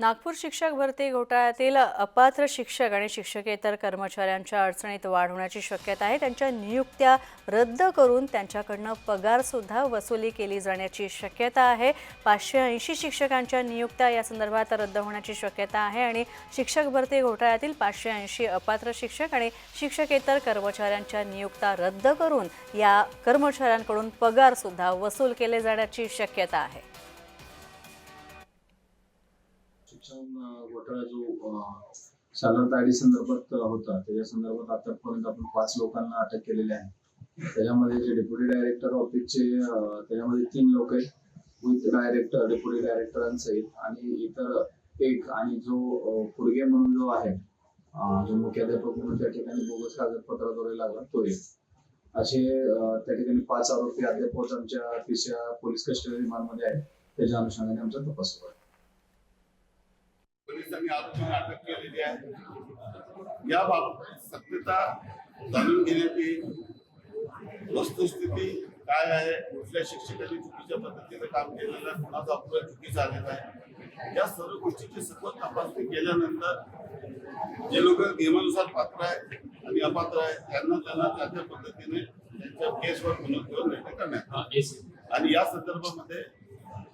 नागपूर शिक्षक भरती घोटाळ्यातील अपात्र शिक्षक आणि शिक्षकेतर कर्मचाऱ्यांच्या अडचणीत वाढ होण्याची शक्यता आहे. त्यांच्या नियुक्त्या रद्द करून त्यांच्याकडनं पगारसुद्धा वसुली केली जाण्याची शक्यता आहे. पाचशे ऐंशी शिक्षकांच्या नियुक्त्या या संदर्भात रद्द होण्याची शक्यता आहे आणि शिक्षक भरती घोटाळ्यातील पाचशे ऐंशी अपात्र शिक्षक आणि शिक्षकेतर कर्मचाऱ्यांच्या नियुक्त्या रद्द करून या कर्मचाऱ्यांकडून पगारसुद्धा वसूल केले जाण्याची शक्यता आहे. शिक्षण घोटाळा जो अं, साधारणतः आयडी संदर्भात होता. त्याच्या संदर्भात आतापर्यंत आपण पाच लोकांना अटक केलेली आहे. त्याच्यामध्ये जे डेप्युटी डायरेक्टर ऑफिसचे त्याच्यामध्ये तीन लोक आहेत. विथ डायरेक्टर डेप्युटी डायरेक्टरांसहित आणि इतर एक आणि जो अं, फुडगे म्हणून जो आहे जो मुख्याध्यापक म्हणून त्या ठिकाणी बोगस कागदपत्राद्वारे लागला तो एक. असे त्या ठिकाणी पाच आरोपी अद्याप आमच्या तिसऱ्या पोलीस कस्टडी रिमांडमध्ये आहेत. त्याच्या अनुषंगाने आमचा तपास सुरू आहे. पोलिसांनी आरोपींना अटक केलेली आहे. याबाबत सत्यता जाणून घेण्याची वस्तुस्थिती काय आहे? कुठल्या शिक्षकांनी चुकीच्या पद्धतीने काम केलेलं आहे? कोणाचा अपुरा चुकी झालेला आहे? या सर्व गोष्टीची सखोल तपासणी केल्यानंतर जे लोक नियमानुसार पात्र आहेत आणि अपात्र आहेत त्यांना त्यांना त्या त्या पद्धतीने त्यांच्या केसवर निर्णय करण्यात. आणि या संदर्भामध्ये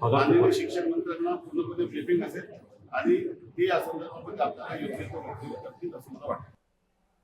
माननीय शिक्षण मंत्र्यांना पूर्णपणे ब्रिफिंग असेल आणि ते या संदर्भामध्ये आपल्याला योग्य तो वक्तव्य करतील असं मला वाटतं.